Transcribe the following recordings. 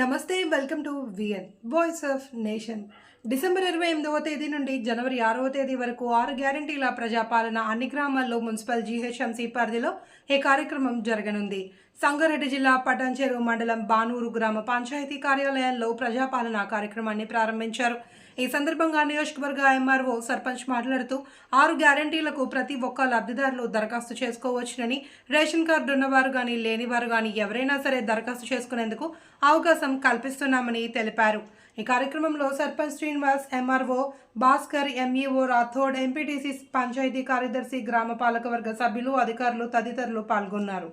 నమస్తే welcome to VN voice of nation. December ఇరవై ఎనిమిదవ తేదీ నుండి జనవరి ఆరవ తేదీ వరకు ఆరు గ్యారంటీల ప్రజాపాలన అన్ని గ్రామాల్లో మున్సిపల్ జీహెచ్ఎంసీ పరిధిలో ఈ కార్యక్రమం జరగనుంది. సంగారెడ్డి జిల్లా పటాన్చెరు మండలం బానూరు గ్రామ పంచాయతీ కార్యాలయంలో ప్రజాపాలన కార్యక్రమాన్ని ప్రారంభించారు. ఈ సందర్భంగా నియోజకవర్గ ఎంఆర్ఓ సర్పంచ్ మాట్లాడుతూ ఆరు గ్యారంటీలకు ప్రతి ఒక్క లబ్ధిదారులు దరఖాస్తు చేసుకోవచ్చునని రేషన్ కార్డు ఉన్నవారు కానీ లేనివారు కానీ ఎవరైనా సరే దరఖాస్తు చేసుకునేందుకు అవకాశం కల్పిస్తున్నామని తెలిపారు. ఈ కార్యక్రమంలో sarpanch Srinivas MRO Bhaskar MEO Rathod MPTC panchayat కార్యదర్శి గ్రామ పాలకవర్గ సభ్యులు అధికారులు తదితరులు పాల్గొన్నారు.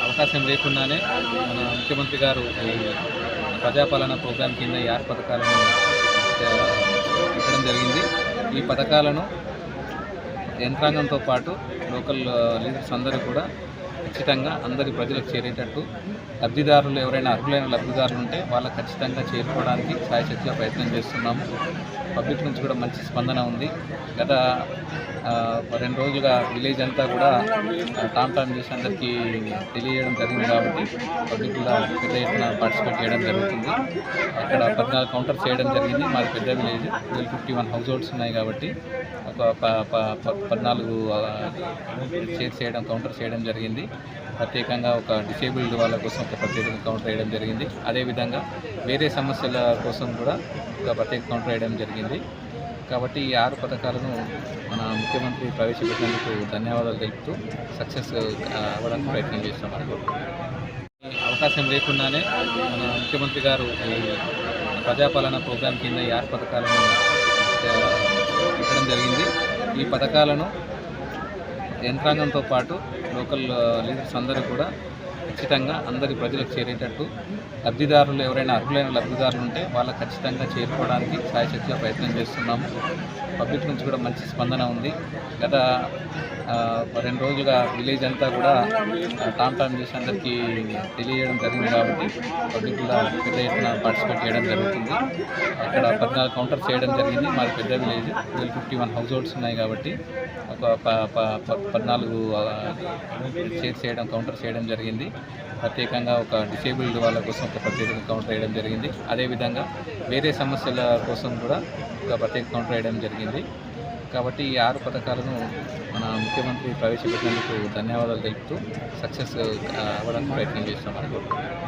అవకాశం లేకుండానే మన ముఖ్యమంత్రి గారు ఈ ప్రజాపాలన ప్రోగ్రాం కింద ఈ ఆర్ పథకాలను పెట్టడం జరిగింది. ఈ పథకాలను యంత్రాంగంతో పాటు లోకల్ లీడర్స్ అందరూ కూడా ఖచ్చితంగా అందరి ప్రజలకు చేరేటట్టు లబ్ధిదారులు ఎవరైనా అర్హులైన లబ్ధిదారులు ఉంటే వాళ్ళకి ఖచ్చితంగా చేరుకోవడానికి సాయశక్తిగా ప్రయత్నం చేస్తున్నాము. పబ్లిక్ నుంచి కూడా మంచి స్పందన ఉంది. గత రెండు రోజులుగా విలేజ్ అంతా కూడా టామ్ టామ్ చేసి అందరికీ తెలియజేయడం జరిగింది కాబట్టి పబ్లిక్ కూడా పెద్ద ఎత్తున పార్టిసిపేట్ చేయడం జరుగుతుంది. అక్కడ పద్నాలుగు కౌంటర్స్ చేయడం జరిగింది. మాది పెద్ద village. Twelve fifty one households ఉన్నాయి కాబట్టి ఒక పద్నాలుగు చేర్ చేయడం కౌంటర్ చేయడం జరిగింది. ప్రత్యేకంగా ఒక డిసేబుల్డ్ వాళ్ళ కోసం ఒక ప్రత్యేక కౌంటర్ వేయడం జరిగింది. అదేవిధంగా వేరే సమస్యల కోసం కూడా ఒక ప్రత్యేక కౌంటర్ వేయడం జరిగింది. కాబట్టి ఈ ఆరు పథకాలను మన ముఖ్యమంత్రి ప్రవేశపెట్టినందుకు ధన్యవాదాలు తెలుపుతూ సక్సెస్ అవ్వడానికి ప్రయత్నం చేస్తామని ఈ అవకాశం లేకుండానే మన ముఖ్యమంత్రి గారు ఈ ప్రజాపాలన ప్రోగ్రాం కింద ఈ ఆరు పథకాలను ఇవ్వడం జరిగింది. ఈ పథకాలను యంత్రాంగంతో పాటు లోకల్ లీడర్స్ అందరూ కూడా ఖచ్చితంగా అందరి ప్రజలకు చేరేటట్టు లబ్ధిదారులు ఎవరైనా అర్హులైన లబ్ధిదారులు ఉంటే వాళ్ళకి ఖచ్చితంగా చేరుకోవడానికి సాయశక్తిగా ప్రయత్నం చేస్తున్నాము. పబ్లిక్ నుంచి కూడా మంచి స్పందన ఉంది. గత రెండు రోజులుగా విలేజ్ అంతా కూడా టామ్ టామ్ చేసి అందరికీ తెలియజేయడం జరిగింది కాబట్టి పబ్లిక్ కూడా పెద్ద ఎత్తున పార్టిసిపేట్ చేయడం జరుగుతుంది. అక్కడ పద్నాలుగు కౌంటర్స్ చేయడం జరిగింది. మాది పెద్ద village. Twelve fifty one households ఉన్నాయి కాబట్టి ఒక పద్నాలుగు షేర్ చేయడం కౌంటర్ చేయడం జరిగింది. ప్రత్యేకంగా ఒక డిసేబుల్డ్ వాళ్ళ కోసం ఒక ప్రత్యేక కౌంటర్ వేయడం జరిగింది. అదేవిధంగా వేరే సమస్యల కోసం కూడా ఒక ప్రత్యేక కౌంటర్ వేయడం జరిగింది. కాబట్టి ఈ ఆరు పథకాలను మన ముఖ్యమంత్రి ప్రవేశపెట్టినందుకు ధన్యవాదాలు తెలుపుతూ సక్సెస్ అవ్వడానికి ప్రయత్నం చేస్తామని కోరుకుంటున్నాను